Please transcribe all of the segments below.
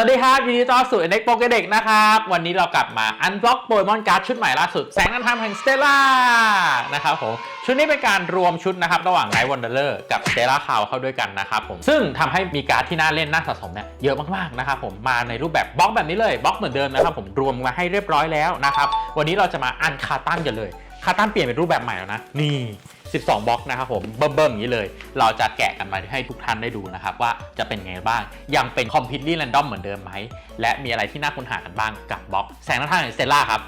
สวัสดีครับ ยินดีต้อนรับสู่ NX p o k e d e x นะครับ วันนี้เรากลับมาอันบล็อกโปเกมอนการ์ดชุดใหม่ล่าสุด แสงนันทามแห่งสเตล่านะครับผมชุดนี้เป็นการรวมชุดนะครับ ระหว่างไ i ท์วันเดอร์กับสเตล่าคาวเข้าด้วยกันนะครับผมซึ่งทำให้มีการ์ดที่น่าเล่นน่าสะสมเนี่ยเยอะมากๆนะครับผมมาในรูปแบบบล็อกแบบนี้เลยบล็อกเหมือนเดิมนะครับผมรวมมาให้เรียบร้อยแล้วนะครับวันนี้เราจะมาอันคาตันกันเลย คาตันเปลี่ยนเป็นรูปแบบใหม่แล้วนะนี่ 12 บล็อกนะครับผมเบิ่มๆอย่างนี้เลย เราจะแกะกันมาให้ทุกท่านได้ดูนะครับ ว่าจะเป็นไงบ้าง ยังเป็น completely random เหมือนเดิมไหม และมีอะไรที่น่าค้นหากันบ้างกับบล็อกแสงทางเซล่าครับ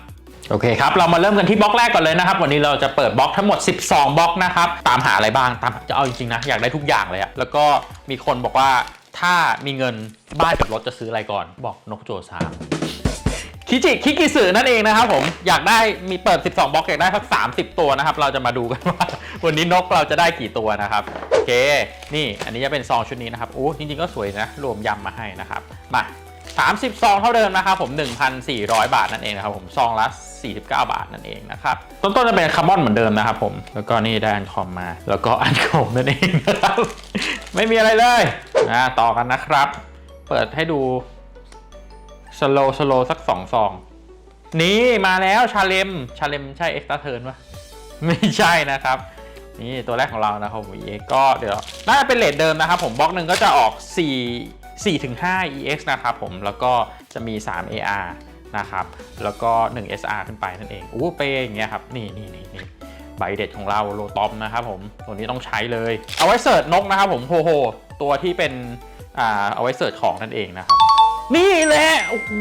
โอเคครับ เรามาเริ่มกันที่บล็อกแรกก่อนเลยนะครับ วันนี้เราจะเปิดบล็อกทั้งหมด 12 บล็อกนะครับ ตามหาอะไรบ้างตามจะเอาจริงๆนะอยากได้ทุกอย่างเลยอะแล้วก็มีคนบอกว่าถ้ามีเงินบ้านกับรถจะซื้ออะไรก่อน บอกนกโจซาม คิจิคิกิสึนั่นเองนะครับผมอยากได้มีเปิด 12 บล็อกอยากได้สัก 30 ตัวนะครับ เราจะมาดูกันว่า วันนี้นกเราจะได้กี่ตัวนะครับ โอเค นี่อันนี้จะเป็นซองชุดนี้นะครับโอ้จริงๆก็สวยนะ รวมยำมาให้นะครับ มา 30 ซองเท่าเดิมนะครับผม 1,400 บาทนั่นเองนะครับผมซองละ 49 บาทนั่นเองนะครับ ต้นๆจะเป็นคาร์บอนเหมือนเดิมนะครับผมแล้วก็นี่ได้อันคอมมา แล้วก็อันคอมนั่นเองนะครับไม่มีอะไรเลยนะต่อกันนะครับ เปิดให้ดู สโลสโลสักสองซอง นี่มาแล้วชาเลมชาเลมใช่เอ็กซ์ตาเทิร์นปะไม่ใช่นะครับ นี่ตัวแรกของเรานะครับผมก็เดี๋ยวน่าจะเป็นเลทเดิมนะครับผมบล็อกหนึ่งก็จะออก 4 4ถึง5 EX นะครับผมแล้วก็จะมี 3 AR นะครับแล้วก็ 1 SR ขึ้นไปนั่นเองอู้เปย์อย่างเงี้ยครับนี่นี่นี่นี่ใบเด็ดของเราโลตอมนะครับผมตัวนี้ต้องใช้เลย เอาไว้เสิร์ชนกนะครับผมโฮโฮตัวที่เป็นอ่าเอาไว้เสิร์ชของนั่นเองนะครับ นี่แหละโอ้โห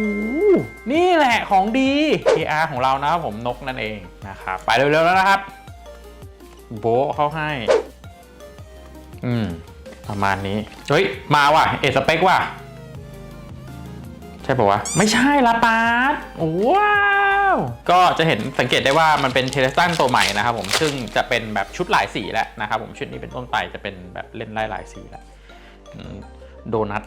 นี่แหละของดี AR ของเรานะครับผมนกนั่นเองนะครับไปเร็วๆแล้วนะครับ โบเข้าให้ อืม ประมาณนี้ เฮ้ย มาว่ะ เอสเปกว่ะ ใช่ปะวะ ไม่ใช่ละปาร์ตว้าวก็จะเห็นสังเกตได้ว่ามันเป็นเทเลสตันตัวใหม่นะครับผมซึ่งจะเป็นแบบชุดหลายสีแล้วนะครับผมชุดนี้เป็นต้นไปจะเป็นแบบเล่นไล่หลายสีแล้วโดนัท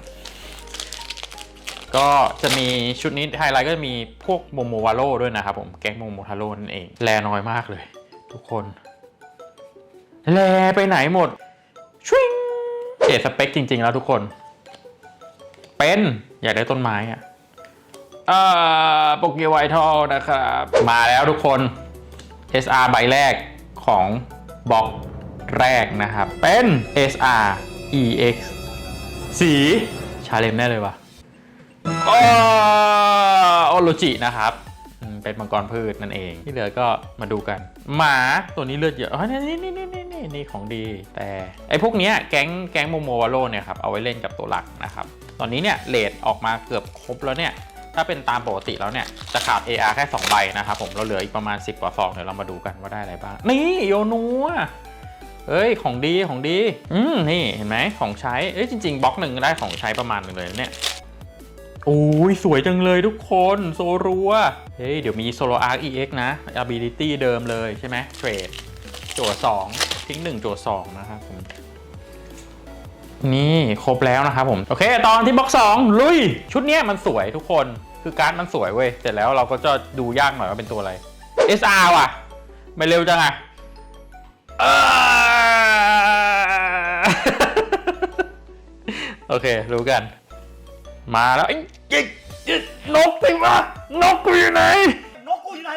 ก็จะมีชุดนี้ไฮไลท์ก็จะมีพวกโมโมวาโร่ด้วยนะครับผมแก๊งโมโมทาโร่นั่นเอง แลน้อยมากเลย ทุกคน แลไปไหนหมดชิงเอสเปคจริง ๆ แล้วทุกคน เป็น อยากได้ต้นไม้อะอ่าโปเกไวทอลนะครับ มาแล้วทุกคน SR ใบแรกของบล็อกแรกนะครับ เป็น SR EX สี ชาเลมแน่เลยว่ะ โอโอโรจินะครับเป็นมังกรพืชนั่นเอง ที่เหลือก็มาดูกัน หมาตัวนี้เลือดเยอะอ๋อนี่นี่นี่นี่นี่นี่ของดี แต่ไอ้พวกเนี้ยแก๊งแก๊งโมโมวาโลเนี่ยครับเอาไว้เล่นกับตัวหลักนะครับ ตอนนี้เนี่ยเลทออกมาเกือบครบแล้วเนี่ยถ้าเป็นตามปกติแล้วเนี่ยจะขาด AR แค่ 2 ใบนะครับผมเราเหลืออีกประมาณ 10 กว่าซองเดี๋ยวเรามาดูกันว่าได้อะไรบ้าง นี่โยนัวเอ้ยของดีของดี อืมนี่เห็นไหมของใช้เอ้ยจริง ๆบล็อกหนึ่งได้ของใช้ประมาณหนึงเลยเนี่ย โอ้ยสวยจังเลยทุกคนโซรัว เฮ้ย เดี๋ยวมี Solo Arc EX นะ ability เดิมเลยใช่ไหมเทรดโจทย์2ทิ้ง1โจทย์2นะครับผม นี่ครบแล้วนะครับผม โอเค ตอนที่บล็อก 2 ลุย ชุดเนี้ยมันสวยทุกคนคือการ์ดมันสวยเว้ยเสร็จแล้วเราก็จะดูยากหน่อยว่าเป็นตัวอะไร SR ว่ะ ไม่เร็วจังอะโอเค รู้กัน มาแล้วไอ้ยิงยิงนกไปวะนกกูอยู่ไหน นกกูอยู่ไหน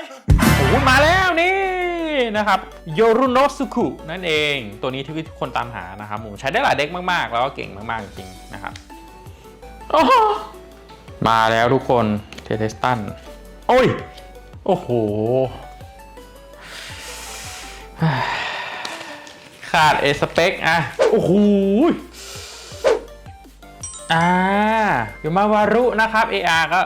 โอ้โหมาแล้วนี่นะครับโยรุโนสุคุนั่นเอง ตัวนี้ที่ทุกคนตามหานะครับผมใช้ได้หลายเด็กมากๆ แล้วก็เก่งมาก ๆ จริงๆนะครับโอ้โหมาแล้วทุกคนเทเทสตัน โอ้ย โอ้โห ขาดเอสเปกอะโอ้โห อ่าอยู่มาวารุนะครับ AR ก็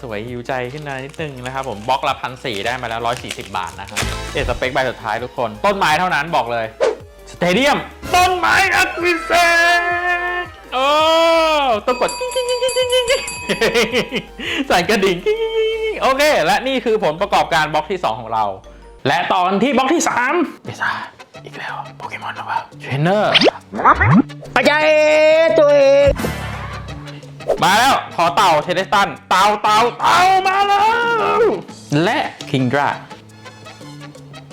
สวยหิวใจขึ้นมานิดนึงนะครับผมบล็อกละพันสี่ได้มาแล้ว 140 บาทนะครับเอสเปคใบสุดท้ายทุกคน ต้นไม้เท่านั้นบอกเลยสเตเดียม ต้นไม้อัควิเศษโอ้ต้องกดกิ๊งกิ๊งกิ๊งกิ๊งกิ๊งกิ๊งสั่นกระดิ่งกิ๊งกิ๊งโอเค และนี่คือผลประกอบการบล็อกที่ 2 ของเรา และตอนที่บล็อกที่3เอซ่าอีกแล้วโปเกมอนหรือเปล่าเทรนเนอร์ปัจจัยตัวเอง มาแล้วขอเต่าเทเลสตัน เต่าเต่าเต่ามาแล้ว และคิงดรา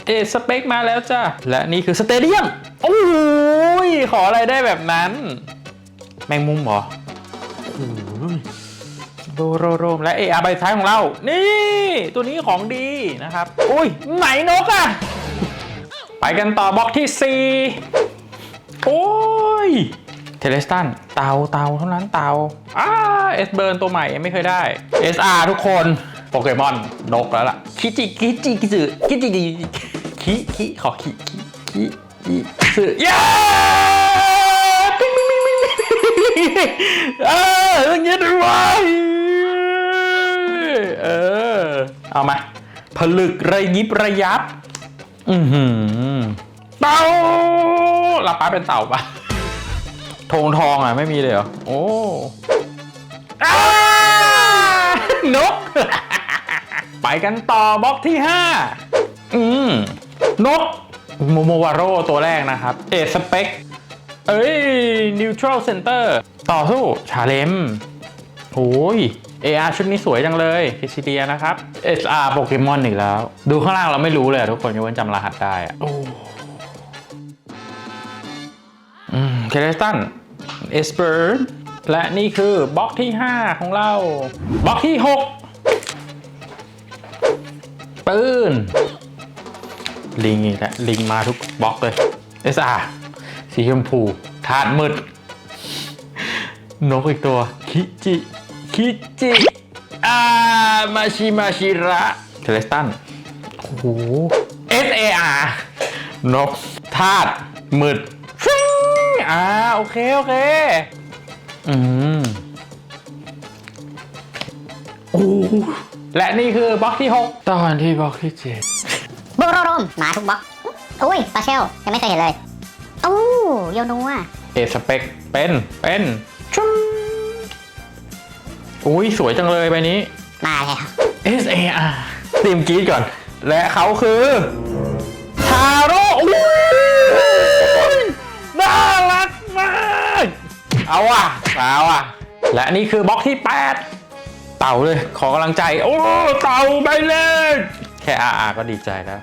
เอสเปคมาแล้วจ้าและนี่คือสเตเดียม โอ้ย ขออะไรได้แบบนั้น แมงมุมเหรอโอ้ยโดโรโรมและเออาใบท้ายของเรา นี่ ตัวนี้ของดีนะครับ อุ้ย ไหนนกอะไปกันต่อบล็อกที่ 4 โอ้ย เทเลสตันเตาเตาเท่านั้นเตาอ้าเอสเบิร์นตัวใหม่ยังไม่เคยได้ SR ทุกคนโปเกมอนนกแล้วล่ะ คิจิคิจิคิจิคิจิคิคิคิขอคิคิคิคิสึเย้ปิ๊งปิ๊งปิ๊งปิ๊งปิ๊งเอออย่างไงด้วยเออเอามาผลึกระยิบระยับ อือหือเต่าลาป้าเป็นเต่าปะ ธงทองอะไม่มีเลยเหรอ โอ้อ้านก ไปกันต่อบล็อกที่ 5 อืม นกโมโมวาโรตัวแรกนะครับ เอสเปกเอ้ย neutral center ต่อสู้ชาเลมโอ้ย AR ชุดนี้สวยจังเลยคิซิเดียนะครับ SR โปเกมอนอีกแล้ว ดูข้างล่างเราไม่รู้เลยอะทุกคนยกเว้นจำรหัสได้อะโอ้ เคเลสตันเอสเบิร์นและนี่คือบล็อกที่ 5 ของเราบล็อกที่ 6 ปืน ลิงอีกแล้วลิงมาทุกบล็อกเลย SR สีชมพูถาดมืดนกอีกตัว คิจิคิจิอามาชิมาชิระเทเลสตันโอ้โห SAR นกธาตุมืด อ่าโอเค โอเค อืมโอ้โหและนี่คือบล็อกที่ 6 ตอนที่บล็อกที่7โบโรโรมหมาทุกบล็อกอุ้ยปลาเชลยังไม่เคยเห็นเลยอู้โยนัวเอสเปกเป็นเป็นชุ้งอุ้ยสวยจังเลยใบนี้ มาแล้ว S A R ทีมกรีดก่อน และเขาคือ ทาโร่ เอาอะเอาอะ และนี่คือบล็อกที่ 8 เต่าเลย ขอกำลังใจ โอ้ เต่าใบเล็กแค่อาอาก็ดีใจแล้ว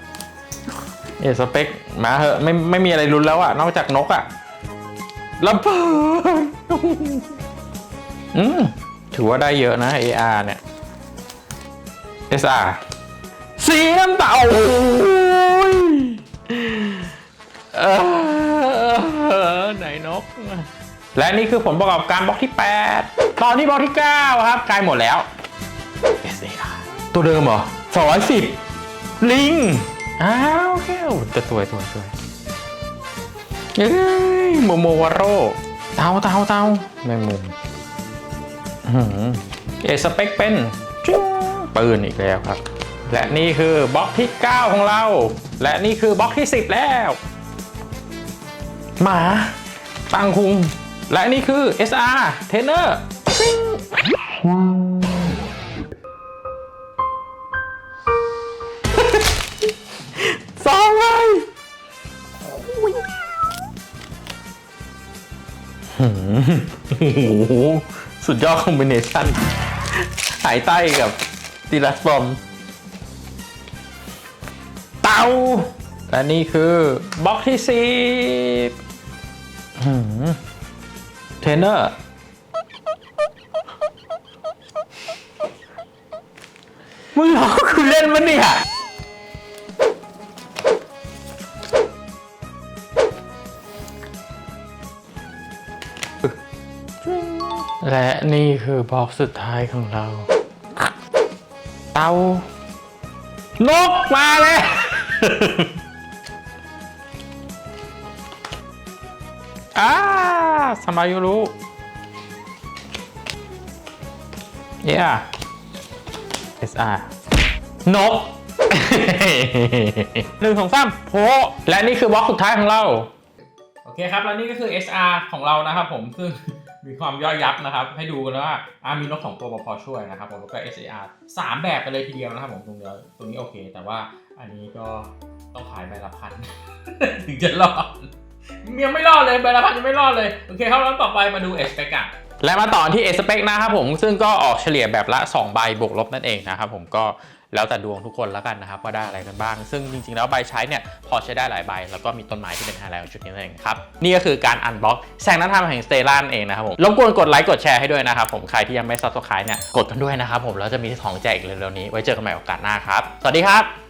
เอสเปกมาเหอะไม่ไม่มีอะไรลุ้นแล้วอะนอกจากนกอะระเบิดอืมถือว่าได้เยอะนะ AR เนี่ย SR สีน้ำเต่าโอ้ย และนี่คือผลประกอบการบล็อกที่ 8 ตอนที่บล็อกที่ 9 ครับใกล้หมดแล้ว SAR ตัวเดิมเหรอ 210 ลิง อ้าวแก้วจะสวยสวยสวยเอ้ยโมโมวาโรเตาเตาเตาแมงมุมอื้อหือเอสเปกเป็นจิ้งปืนอีกแล้วครับ และนี่คือบล็อกที่ 9 ของเรา และนี่คือบล็อกที่ 10 แล้ว หมา ตังคุง และนี่คือ SR เทนเนอร์สองเลยหืมโอ้โห สุดยอดคอมบิเนชันหายใต้กับตีลัสฟอม เตาและนี่คือบล็อกที่สิบหืม เทรนเนอร์ มึงล้อคุณเล่นมันเนี่ยและนี่คือบล็อกสุดท้ายของเรา เตานกมาเลยอ่า สมายุรุเย้ SR นกหนึ่งสองสามโพะและนี่คือบล็อกสุดท้ายของเรา โอเคครับ และนี่ก็คือ SR ของเรานะครับผมซึ่งมีความย่อยยับนะครับ ให้ดูกันว่าอ่ามีนกสองตัวมาพอช่วยนะครับผมแล้วก็ SAR สามแบบกันเลยทีเดียวนะครับผมตรงนี้ตรงนี้โอเค แต่ว่าอันนี้ก็ต้องขายใบละพัน ถึงจะรอด ยังไม่รอดเลยบละพันยังไม่รอดเลย โอเคครับแล้วต่อไปมาดูเอสเปกอะและมาต่อที่เอสเปกนะครับผมซึ่งก็ออกเฉลี่ยแบบละ 2 ใบบวกลบนั่นเองนะครับผมก็แล้วแต่ดวงทุกคนแล้วกันนะครับว่าได้อะไรกันบ้าง ซึ่งจริงๆแล้วใบใช้เนี่ยพอใช้ได้หลายใบ แล้วก็มีต้นไม้ที่เป็นไฮไลท์ของชุดนี้นั่นเองครับ นี่ก็คือการอันบ็อกแสงน้ำทางแห่งสเตล่าเองนะครับผมรบกวนกดไลค์กดแชร์ให้ด้วยนะครับผมใครที่ยังไม่ซับสไครต์เนี่ยกดกันด้วยนะครับผมแล้วจะมีของแจกอีกเร็วๆนี้ไว้เจอกันใหม่โอกาสหน้าครับสวัสดีครับ